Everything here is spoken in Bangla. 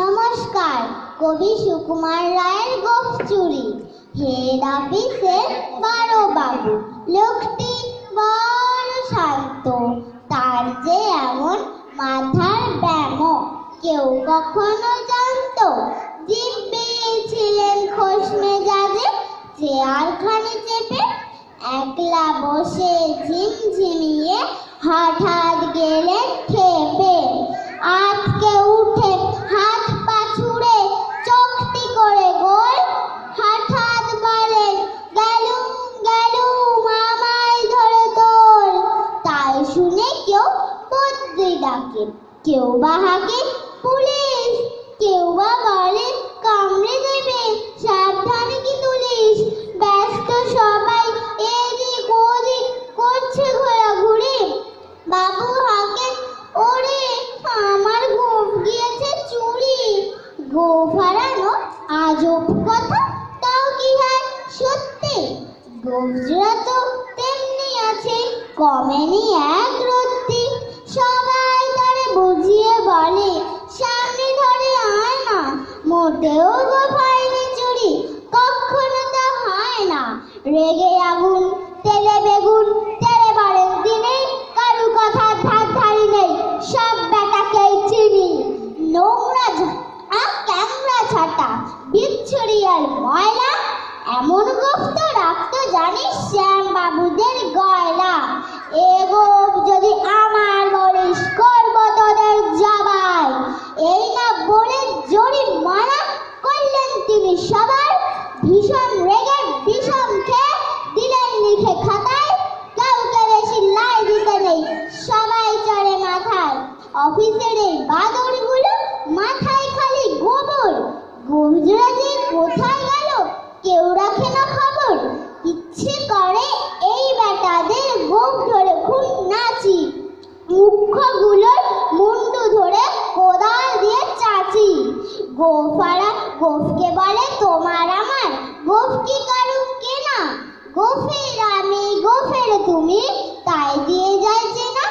নমস্কার, কবি সুকুমার রায়ের গোফ চুরি। হেড অফিসে বারো বাবু লোকটি বড় শান্ত। তার যে এমন মাথার ব্যাম, কেউ কখনো জানতো। দিব্যি ছিলেন খোশ মেজাজে চেয়ারখানে চেপে একলা বসে ঝিমঝিমিয়ে হঠাৎ ডাকে কেউ বা হাঁকে পুলিশ, কেউ বা বলে কামড়ে দেবে, সাবধানে কি তুলিস? ব্যস্ত সবাই এদিক ওদিক করছে ঘোরাঘুরি। বাবু হাঁকে, ওরে, আমার গোফ গিয়েছে চুরি। গোফ হারানো আজব কথা, তাও কি হয় সত্যি? গোফজোড়া তো তেমনি আছে, কমেনি এক মোটেও গোফ হয়নি চুরি কখনো তা হয় না। রেগে আগুন, তেলে বেগুন, তেলে বারের দিনে কারু কথা ধার ধারি নেই, সব বেটাকেই চিনি। নোংরা ঝা- আ, ক্যাংরা ছাটা, বিচ্ছুরি আর ময়লা, এমন গোফত রাখতো জানিস শ্যাম বাবুদের গয়লা ভীষণ রেগে বিষম খেয়ে দিলেন লিখে খাতায়, কাউকে বেশি লাই দিতে নেই, সবাই চড়ে মাথায়। অফিসের এই বাদরগুলো মাথায় খালি গোবর। গুজরা যে কোথায় গেল কেউ রাখে না খবর। ইচ্ছে করে এই বেটাদের গোপ ধরে খুন নাচি। মুখ্যগুলোর মুন্ডু ধরে কোদাল দিয়ে চাচি। গোফারা গোফকে বলে তোমার আমার গোফ কি কারু কেনা গোফের আমি গোফের তুমি তাই দিয়ে